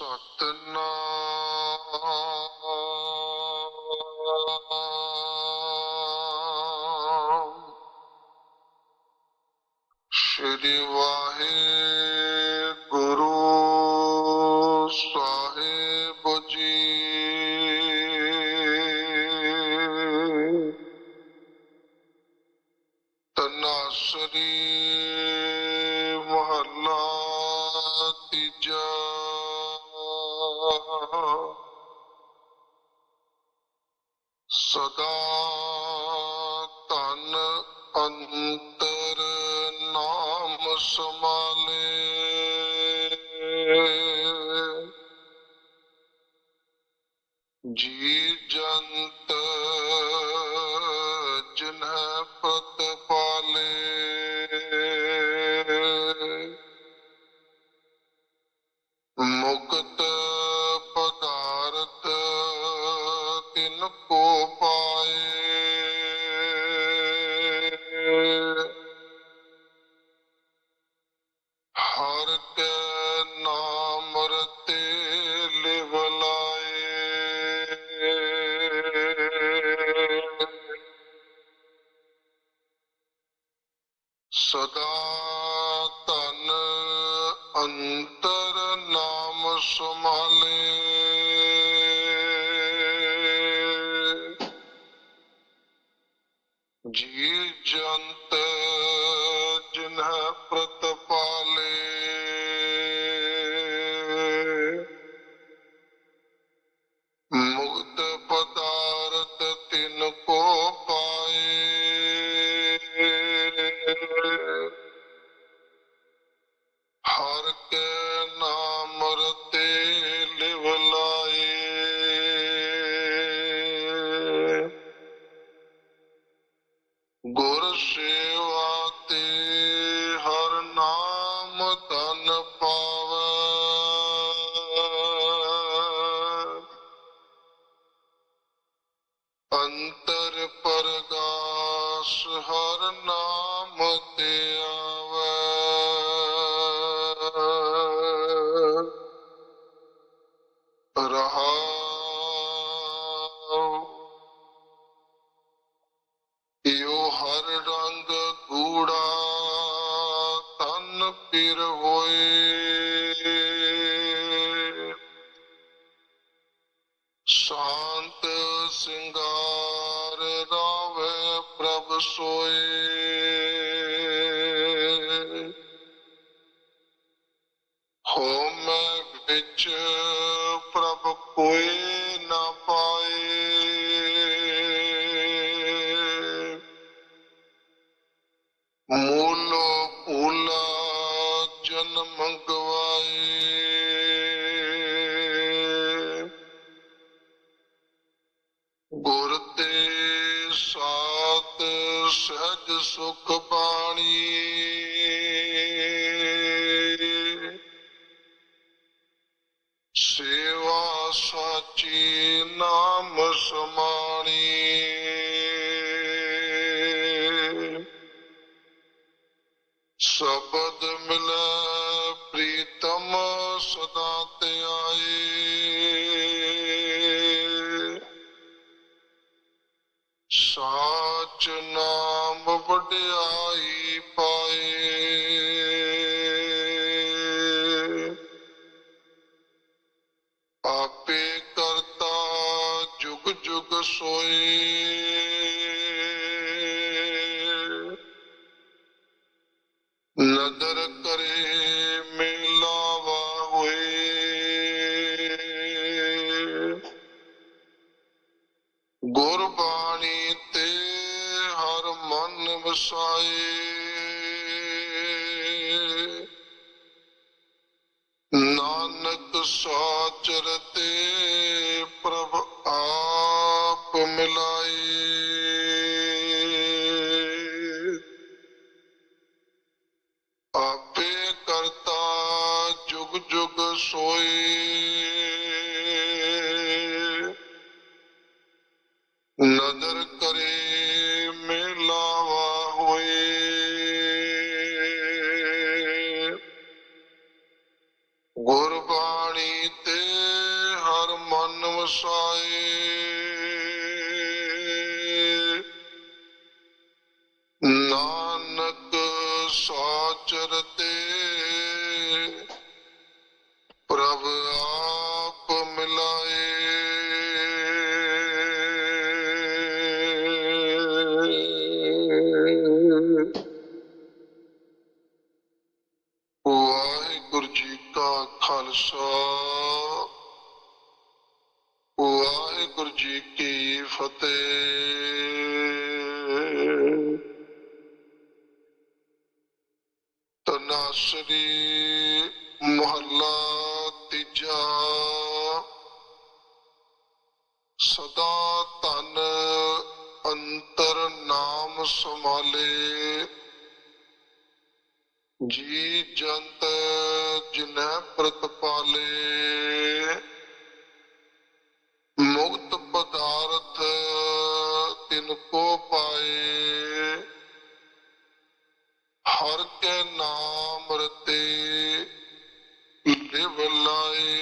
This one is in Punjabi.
ਸਤਨਾਮ। ਸ਼੍ਰੀ ਵਾਹਿਗੁਰੂ ਸਾਹਿਬ ਜੀ। ਤਨਾਸਰੀ ਮਹੱਲਾ ਤੀਜਾ। ਸਦਾ ਤਨ ਅੰਤਰ ਨਾਮ ਸਮਾਲੇ। ਜੀ ਜੰਤ ਜਿਨਹਿ ਪਤ ਪਾਲੇ। ਮੁਕਤ ਕੋ ਪਾਏ। ਹਰ ਕੇ ਨਾਮ ਰਤੇ ਲਿਵ ਸਦਾ ਤਨ ਅੰਤਰ ਨਾਮ ਸਮਾਲੇ ਜੀ ਜੰਤ ਜਿਨਹਿ ਪ੍ਰਤਪਾਲੇ। ਮੁਕਤ ਪਦਾਰਥ ਤਿਨ ਕੋ ਪਾਏ। ਹਰ ਕੇ ਨਾਮ ਰਤੇ ਲਿਵ ਸੇਵਾ ਤੇ ਹਰ ਨਾਮ ਤਨ ਪਾਵੈ। ਅੰਤਰ ਪਰਗਾਸ ਹਰ ਨਾਮ ਤੇ ਇਓ ਹਰ ਰੰਗ ਗੂੜਾ ਤਨ ਪਿਰ ਹੋਏ। ਸ਼ਾਂਤ ਸਿੰਗਾਰ ਰਾਵੇ ਪ੍ਰਭ ਸੋਏ। ਹੋ ਵਿੱਚ ਪ੍ਰਭ ਕੋਏ। ਮੂਲੋ ਪੂਲਾ ਜਨਮ ਗਵਾਏ। ਗੁਰ ਤੇ ਸਾਤ ਸਹਿਜ ਸੁਖ ਬਾਣੀ। ਸੇਵਾ ਸਾਚੀ ਨਾਮ ਸਮਾਣੀ। ਆਏ। ਸਾਚ ਨਾਮ ਵਡਿਆਈ ਪਾਏ। ਆਪੇ ਕਰਤਾ ਜੁਗ ਜੁਗ ਸੋਏ। ਨਦਰ ਮਨ ਵਸਾਏ। ਨਾਨਕ ਸਾਚਰ ਤੇ ਪ੍ਰਭ ਆਪ ਮਿਲਾਈ ਆਪੇ ਕਰਤਾ ਜੁਗ ਜੁਗ ਸੋਏ। ਵਸਾਏ ਨਾਨਕ ਸਾਚਰ ਤੇ ਪ੍ਰਭ ਆਪ ਮਿਲਾਏ। ਵਾਹਿਗੁਰੂ ਜੀ ਕਾ ਖਾਲਸਾ। ਵਾਹਿਗੁਰੂ ਜੀ ਕੀ ਫਤਿਹ। ਤਨਾਸਰੀ ਮਹੱਲਾ ਤੀਜਾ। ਸਦਾ ਤਨ ਅੰਤਰ ਨਾਮ ਸੰਭਾਲੇ। ਜੀ ਜੰਤ ਜਿਨੈ ਪ੍ਰਤਪਾਲੇ। ਹਰ ਕੇ ਨਾਮ ਰਤੇ ਲਿਵ ਲਾਏ